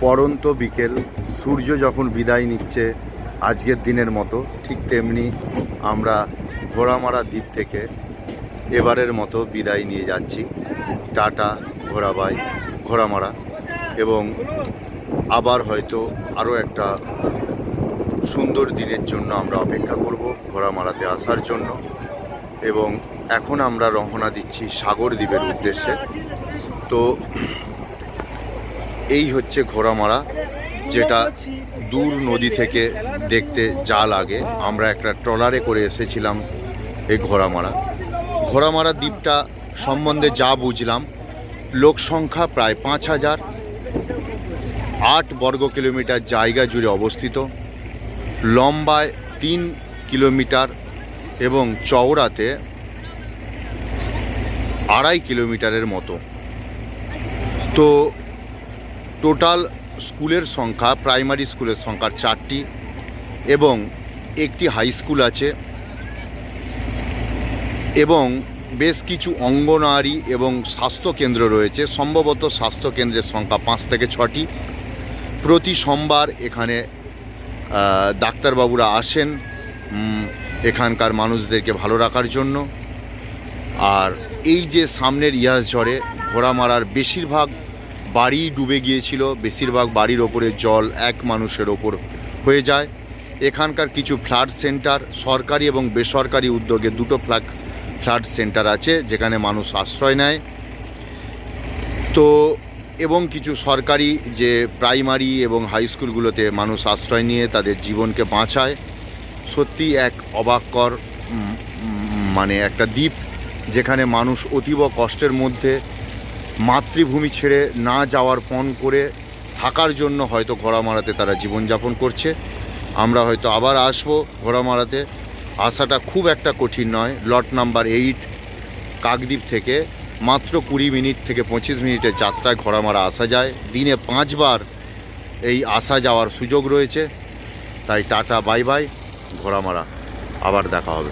পরন্ত বিকেল, সূর্য যখন বিদায় নিচ্ছে আজকের দিনের মতো, ঠিক তেমনি আমরা ঘোড়ামারা দ্বীপ থেকে এবারের মতো বিদায় নিয়ে যাচ্ছি। টাটা ঘোড়াবাই ঘোড়ামারা। এবং আবার হয়তো আরও একটা সুন্দর দিনের জন্য আমরা অপেক্ষা করব ঘোড়ামারাতে আসার জন্য। এবং এখন আমরা রওনা দিচ্ছি সাগর দ্বীপের উদ্দেশ্যে। তো এই হচ্ছে ঘোড়ামারা, যেটা দূর নদী থেকে দেখতে যা লাগে। আমরা একটা ট্রলারে করে এসেছিলাম এই ঘোড়ামারা। ঘোড়ামারা দ্বীপটা সম্বন্ধে যা বুঝলাম, লোক সংখ্যা প্রায় পাঁচ হাজার। আট বর্গ কিলোমিটার জায়গা জুড়ে অবস্থিত। লম্বায় তিন কিলোমিটার এবং চওড়াতে আড়াই কিলোমিটারের মতো। তো টোটাল স্কুলের সংখ্যা, প্রাইমারি স্কুলের সংখ্যা চারটি এবং একটি হাই স্কুল আছে এবং বেশ কিছু অঙ্গনওয়াড়ি এবং স্বাস্থ্যকেন্দ্র রয়েছে। সম্ভবত স্বাস্থ্যকেন্দ্রের সংখ্যা পাঁচ থেকে ছটি। প্রতি সোমবার এখানে ডাক্তারবাবুরা আসেন এখানকার মানুষদেরকে ভালো রাখার জন্য। আর এই যে সামনের ইয়াস ঝড়ে ঘোড়া মারার বেশিরভাগ বাড়ি ডুবে গিয়েছিল, বেশিরভাগ বাড়ির ওপরে জল এক মানুষের ওপর হয়ে যায়। এখানকার কিছু ফ্লাড সেন্টার, সরকারি এবং বেসরকারি উদ্যোগে দুটো ফ্ল্যাগ ফ্লাড সেন্টার আছে, যেখানে মানুষ আশ্রয় নেয়। তো, এবং কিছু সরকারি যে প্রাইমারি এবং হাই স্কুলগুলোতে মানুষ আশ্রয় নিয়ে তাদের জীবনকে বাঁচায়। সত্যি এক অবাককর মানে একটা দ্বীপ, যেখানে মানুষ অতীব কষ্টের মধ্যে মাতৃভূমি ছেড়ে না যাওয়ার পণ করে থাকার জন্য হয়তো ঘোড়ামারাতে তারা জীবনযাপন করছে। আমরা হয়তো আবার আসব ঘোড়ামারাতে। আসাটা খুব একটা কঠিন নয়। লট নাম্বার এইট, কাকদ্বীপ থেকে মাত্র কুড়ি মিনিট থেকে পঁচিশ মিনিটের যাত্রায় ঘোড়ামারা আসা যায়। দিনে পাঁচবার এই আসা যাওয়ার সুযোগ রয়েছে। তাই টাটা, বাই বাই। ঘোড়ামারা আবার দেখা হবে।